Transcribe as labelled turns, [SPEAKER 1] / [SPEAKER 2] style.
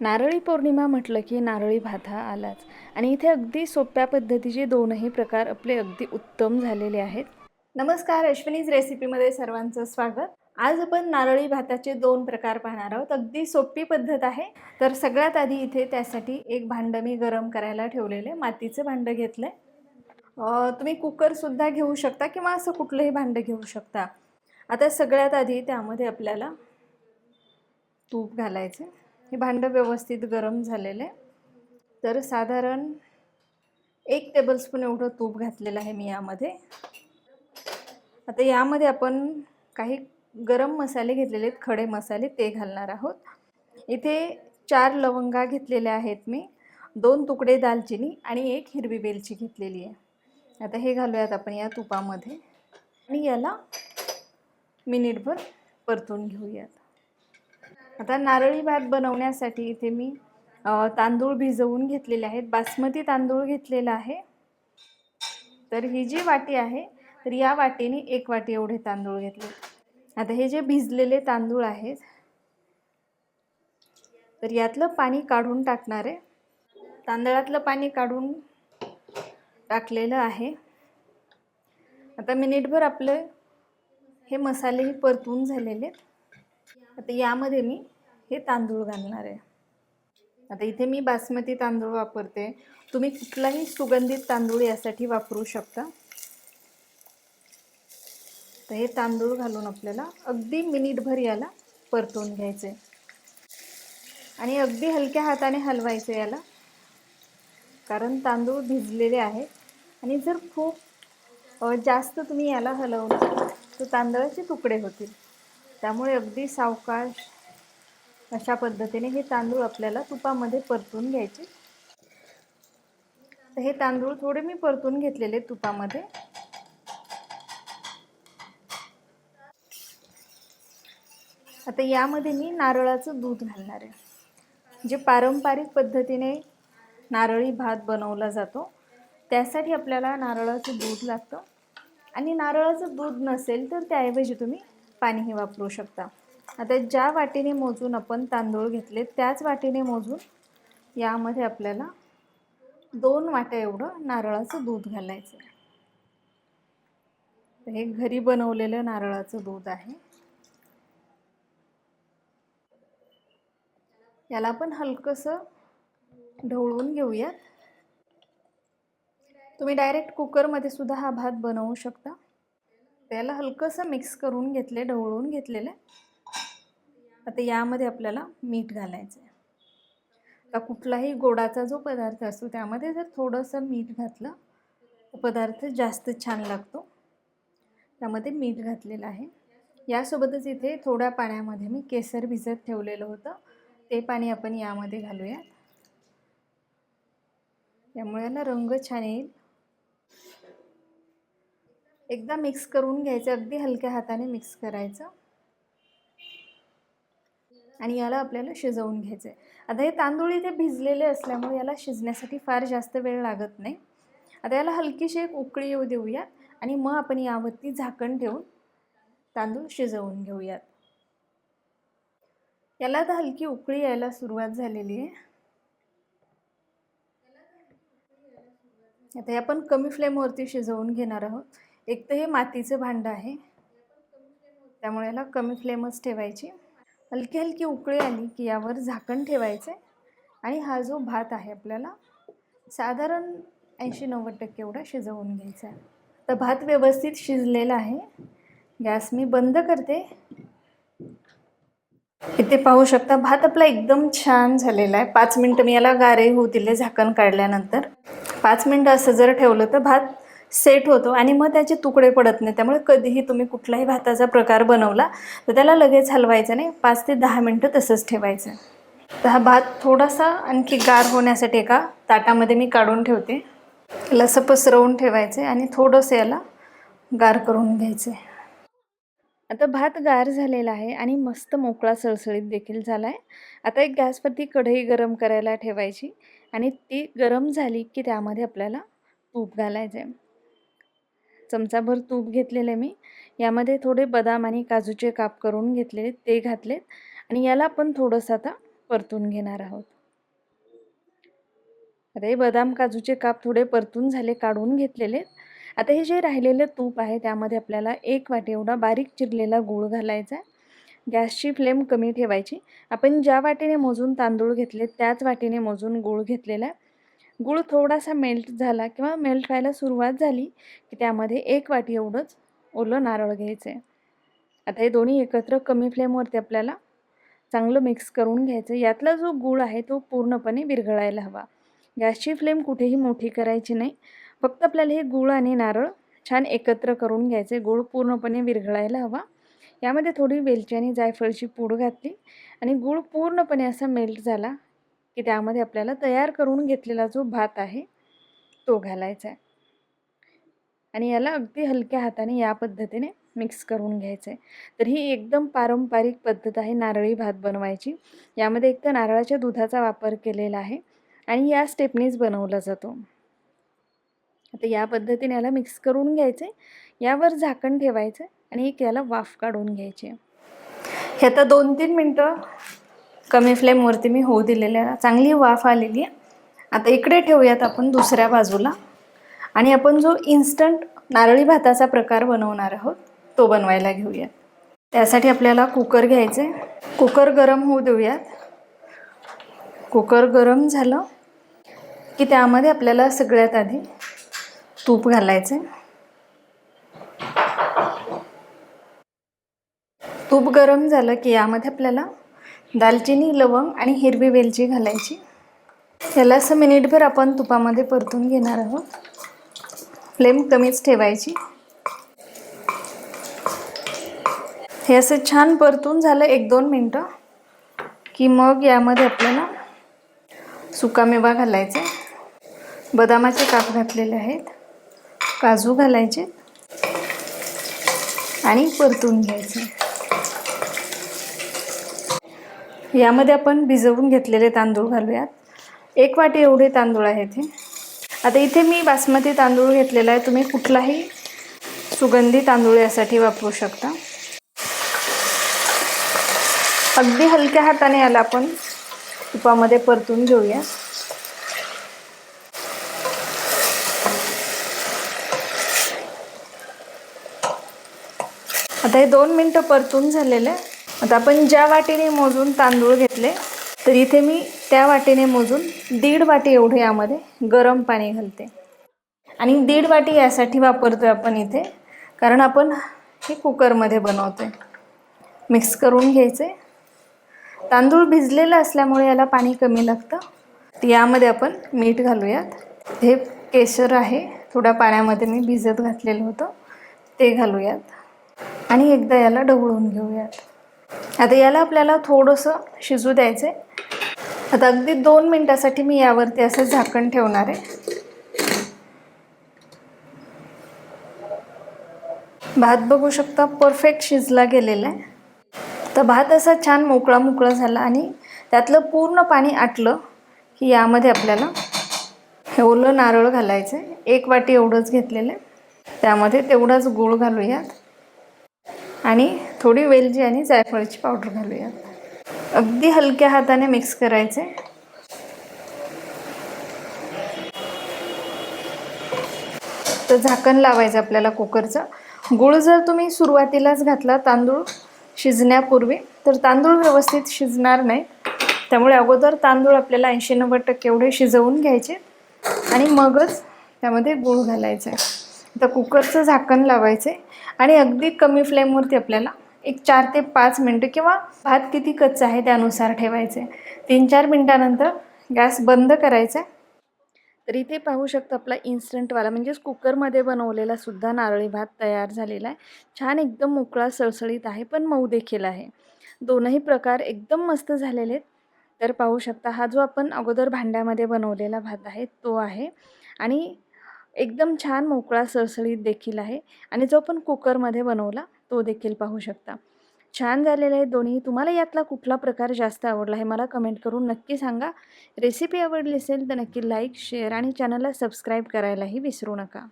[SPEAKER 1] नारळी पौर्णिमा म्हटलं की नारळी भात हा आलाच. आणि इथे अगदी सोप्या पद्धतीचे दोनही प्रकार आपले अगदी उत्तम झालेले आहेत. नमस्कार अश्विनीज रेसिपीमध्ये सर्वांचं स्वागत. आज आपण नारळी भाताचे दोन प्रकार पाहणार आहोत. अगदी सोपी पद्धत आहे. तर सगळ्यात आधी इथे त्यासाठी एक भांडं मी गरम करायला ठेवलेलं. आहे मातीचं भांडं घेतलं आहे तुम्ही कुकरसुद्धा घेऊ शकता किंवा असं कुठलंही भांडं घेऊ शकता. आता सगळ्यात आधी त्यामध्ये आपल्याला तूप घालायचं हे भांडं व्यवस्थित गरम झालेलं. आहे तर साधारण एक टेबलस्पून एवढं तूप घातलेलं आहे मी यामध्ये. आता यामध्ये आपण काही गरम मसाले घेतलेले आहेत खडे मसाले ते घालणार आहोत. इथे चार लवंगा घेतलेल्या आहेत मी दोन तुकडे दालचिनी आणि एक हिरवी वेलची घेतलेली आहे. आता हे घालूयात आपण या तुपामध्ये आणि याला मिनिटभर परतून घेऊयात. आता नारळी भात बनवण्यासाठी इथे मी तांदूळ भिजवून घेतलेले आहेत. बासमती तांदूळ घेतलेला आहे. तर ही जी वाटी आहे तर या वाटीने एक वाटी एवढे तांदूळ घेतले. आता हे जे भिजलेले तांदूळ आहेत तर यातलं पाणी काढून टाकणार आहे. तांदळातलं पाणी काढून टाकलेलं आहे. आता मिनिटभर आपलं हे मसालेही परतून झालेले आहेत. आता यामध्ये मी हे तांदूळ घालणार आहे. आता इथे मी बासमती तांदूळ वापरते. तुम्ही कुठलाही सुगंधित तांदूळ यासाठी वापरू शकता. तर हे तांदूळ घालून आपल्याला अगदी मिनिटभर याला परतून घ्यायचे. आणि अगदी हलक्या हाताने हलवायचं याला. कारण तांदूळ भिजलेले आहेत. आणि जर खूप जास्त तुम्ही याला हलवलं तर तांदळाचे तुकडे होतील. त्यामुळे अगदी सावकाश अशा पद्धतीने हे तांदूळ आपल्याला तुपामध्ये परतून घ्यायचे. तर हे तांदूळ थोडे मी परतून घेतलेले तुपामध्ये. आता यामध्ये मी नारळाचं दूध घालणार आहे. जे पारंपरिक पद्धतीने नारळी भात बनवला जातो त्यासाठी आपल्याला नारळाचं दूध लागतं. आणि नारळाचं दूध नसेल तर त्याऐवजी तुम्ही पाणीही वापरू शकता. आता ज्या वाटीने मोजून आपण तांदूळ घेतले त्याच वाटीने मोजून यामध्ये आपल्याला दोन वाट्या एवढं नारळाचं दूध घालायचं आहे. हे घरी बनवलेलं नारळाचं दूध आहे. याला आपण हलकंसं ढवळून घेऊयात. तुम्ही डायरेक्ट कुकरमध्ये सुद्धा हा भात बनवू शकता. त्याला हलकंसं मिक्स करून घेतले ढवळून घेतलेलं आता यामध्ये आपल्याला मीठ घालायचं आहे. आता कुठलाही गोडाचा जो पदार्थ असतो त्यामध्ये जर थोडंसं मीठ घातलं तर पदार्थ जास्त छान लागतो. त्यामध्ये मीठ घातलेलं आहे. यासोबतच इथे थोड्या पाण्यामध्ये मी केसर भिजत ठेवलेलं होतं. ते पाणी आपण यामध्ये घालूयात. त्यामुळे याला रंग छान येईल. एकदा मिक्स करून घ्यायचं अगदी हलक्या हाताने मिक्स करायचं. आणि याला आपल्याला शिजवून घ्यायचं आहे आता हे तांदूळ इथे भिजलेले असल्यामुळे याला शिजण्यासाठी फार जास्त वेळ लागत नाही. आता याला हलकीशी एक उकळी येऊ देऊयात आणि मग आपण यावरती झाकण ठेवून तांदूळ शिजवून घेऊयात. याला आता हलकी उकळी यायला सुरुवात झालेली आहे. आता हे आपण कमी फ्लेमवरती शिजवून घेणार आहोत. एक तर हे मातीचं भांडं आहे. त्यामुळे याला कमी फ्लेमच ठेवायची. हलकी हलकी उकळी आली की यावर झाकण ठेवायचं आहे आणि हा जो भात आहे आपल्याला साधारण ऐंशी नव्वद टक्के एवढा शिजवून घ्यायचा आहे. तर भात व्यवस्थित शिजलेला आहे. गॅस मी बंद करते. इथे पाहू शकता भात आपला एकदम छान झालेला आहे. पाच मिनटं मी याला गारे होऊ दिले झाकण काढल्यानंतर. पाच मिनटं असं जर ठेवलं तर भात सेट होतो आणि मग त्याचे तुकडे पडत नाही. त्यामुळे कधीही तुम्ही कुठलाही भाताचा प्रकार बनवला तर त्याला लगेच हलवायचं नाही. पाच ते दहा मिनटं तसंच ठेवायचं. तर हा भात थोडासा आणखी गार होण्यासाठी एका ताटामध्ये मी काढून ठेवते. याला असं पसरवून ठेवायचं आहे आणि थोडंसं याला गार करून घ्यायचं. आहे आता भात गार झालेला आहे आणि मस्त मोकळा सळसळीत देखील झाला आहे आता एक गॅसवरती कढई गरम करायला ठेवायची आणि ती गरम झाली की त्यामध्ये आपल्याला तूप घालायचं आहे चमचाभर तूप घेतलेलं आहे मी. यामध्ये थोडे बदाम आणि काजूचे काप करून घेतलेले ते घातलेत. आणि याला आपण थोडंसं आता परतून घेणार आहोत. अरे बदाम काजूचे काप थोडे परतून झाले काढून घेतलेले. आता हे जे राहिलेलं तूप आहे त्यामध्ये आपल्याला एक वाटी एवढा बारीक चिरलेला गूळ घालायचा आहे. गॅसची फ्लेम कमी ठेवायची. आपण ज्या वाटीने मोजून तांदूळ घेतले त्याच वाटीने मोजून गूळ घेतलेला आहे. गूळ थोडासा मेल्ट झाला किंवा मेल्ट व्हायला सुरुवात झाली की त्यामध्ये एक वाटी एवढंच ओलं नारळ घ्यायचं. आहे आता हे दोन्ही एकत्र कमी फ्लेमवरती आपल्याला चांगलं मिक्स करून घ्यायचं. यातला जो गूळ आहे तो पूर्णपणे विरघळायला हवा. गॅसची फ्लेम कुठेही मोठी करायची नाही. फक्त आपल्याला हे गूळ आणि नारळ छान एकत्र करून घ्यायचे. गूळ पूर्णपणे विरघळायला हवा. यामध्ये थोडी वेलची आणि जायफळची पूड घातली आणि गूळ पूर्णपणे असा मेल्ट झाला की त्यामध्ये आपल्याला तयार करून घेतलेला जो भात आहे तो घालायचा आहे. आणि याला अगदी हलक्या हाताने या पद्धतीने मिक्स करून घ्यायचं आहे. तर ही एकदम पारंपरिक पद्धत आहे नारळी भात बनवायची. यामध्ये एक तर नारळाच्या दुधाचा वापर केलेला आहे आणि या स्टेपनीच बनवला जातो. आता या पद्धतीने याला मिक्स करून घ्यायचे यावर झाकण ठेवायचं आणि एक याला वाफ काढून घ्यायची हे आता दोन तीन मिनटं कमी फ्लेमवरती मी होऊ दिलेल्या चांगली वाफ आलेली आहे. आता इकडे ठेवूयात आपण दुसऱ्या बाजूला. आणि आपण जो इन्स्टंट नारळी भाताचा प्रकार बनवणार आहोत तो बनवायला घेऊयात. त्यासाठी आपल्याला कुकर घ्यायचं आहे कुकर गरम होऊ देऊयात. कुकर गरम झालं की त्यामध्ये आपल्याला सगळ्यात आधी तूप घालायचं तूप गरम झालं की यामध्ये आपल्याला दालचिनी लवंग आणि हिरवी वेलची घालायची. त्याला असं मिनिटभर आपण तुपामध्ये परतून घेणार आहोत. फ्लेम कमीच ठेवायची. हे असं छान परतून झालं एक दोन मिनटं की मग यामध्ये आपल्याला सुकामेवा घालायचा बदामाचे काप घातलेले आहेत. काजू घालायचे. आणि परतून घ्यायचे. यामध्ये आपण भिजवून घेतलेले तांदूळ घालूयात. एक वाटी एवढे तांदूळ आहेत हे. आता इथे मी बासमती तांदूळ घेतलेला आहे. तुम्ही कुठलाही सुगंधी तांदूळ यासाठी वापरू शकता. अगदी हलक्या हाताने याला आपण तुपामध्ये परतून घेऊया. आता हे दोन मिनटं परतून झालेले. आता आपण ज्या वाटीने मोजून तांदूळ घेतले तर इथे मी त्या वाटीने मोजून दीड वाटी एवढे यामध्ये गरम पाणी घालते. आणि दीड वाटी यासाठी वापरतो आपण इथे कारण आपण हे कुकरमध्ये बनवतो मिक्स करून घ्यायचे. तांदूळ भिजलेलं असल्यामुळे याला पाणी कमी लागतं. यामध्ये आपण मीठ घालूयात. हे केशर आहे थोड्या पाण्यामध्ये मी भिजत घातलेलं होतं. ते घालूयात. आणि एकदा याला ढवळून घेऊयात. आता याला आपल्याला थोडंसं शिजू द्यायचं आहे आता अगदी दोन मिनटासाठी मी यावरती असं झाकण ठेवणार आहे. भात बघू शकता परफेक्ट शिजला गेलेला आहे. तर भात असा छान मोकळा मोकळा झाला आणि त्यातलं पूर्ण पाणी आटलं की यामध्ये आपल्याला हे ओलं नारळ घालायचं आहे एक वाटी एवढंच घेतलेलं आहे. त्यामध्ये तेवढाच गूळ घालूयात. आणि थोडी वेलची आणि जायफळाची पावडर घालूयात अगदी हलक्या हाताने मिक्स करायचे. तर झाकण लावायचं आपल्याला कुकरचं. गूळ जर तुम्ही सुरुवातीलाच घातला तांदूळ शिजण्यापूर्वी तर तांदूळ व्यवस्थित शिजणार नाही. त्यामुळे अगोदर तांदूळ आपल्याला ऐंशी नव्वद टक्के एवढे शिजवून घ्यायचे आणि मगच त्यामध्ये गूळ घालायचं आहे. आता कुकरचं झाकण लावायचं. आहे आणि अगदी कमी फ्लेमवरती आपल्याला एक चार ते पाच मिनटं किंवा भात किती कच्चा आहे त्यानुसार ठेवायचं. आहे तीन चार मिनटानंतर गॅस बंद करायचा. आहे तर इथे पाहू शकता आपला इन्स्टंटवाला म्हणजेच कुकरमध्ये बनवलेला सुद्धा नारळी भात तयार झालेला आहे. छान एकदम मोकळा सळसळीत आहे पण मऊ देखील आहे. दोनही प्रकार एकदम मस्त झालेले आहेत. तर पाहू शकता हा जो आपण अगोदर भांड्यामध्ये बनवलेला भात आहे तो आहे. आणि एकदम छान मोकळा सळसळीत देखील आहे आणि जो पण कुकरमध्ये बनवला तो देखील पाहू शकता. छान झालेले आहे दोन्ही. तुम्हाला यातला कुठला प्रकार जास्त आवडला आहे मला कमेंट करून नक्की सांगा. रेसिपी आवडली असेल तर नक्की लाईक शेअर आणि चॅनलला सबस्क्राईब करायलाही विसरू नका.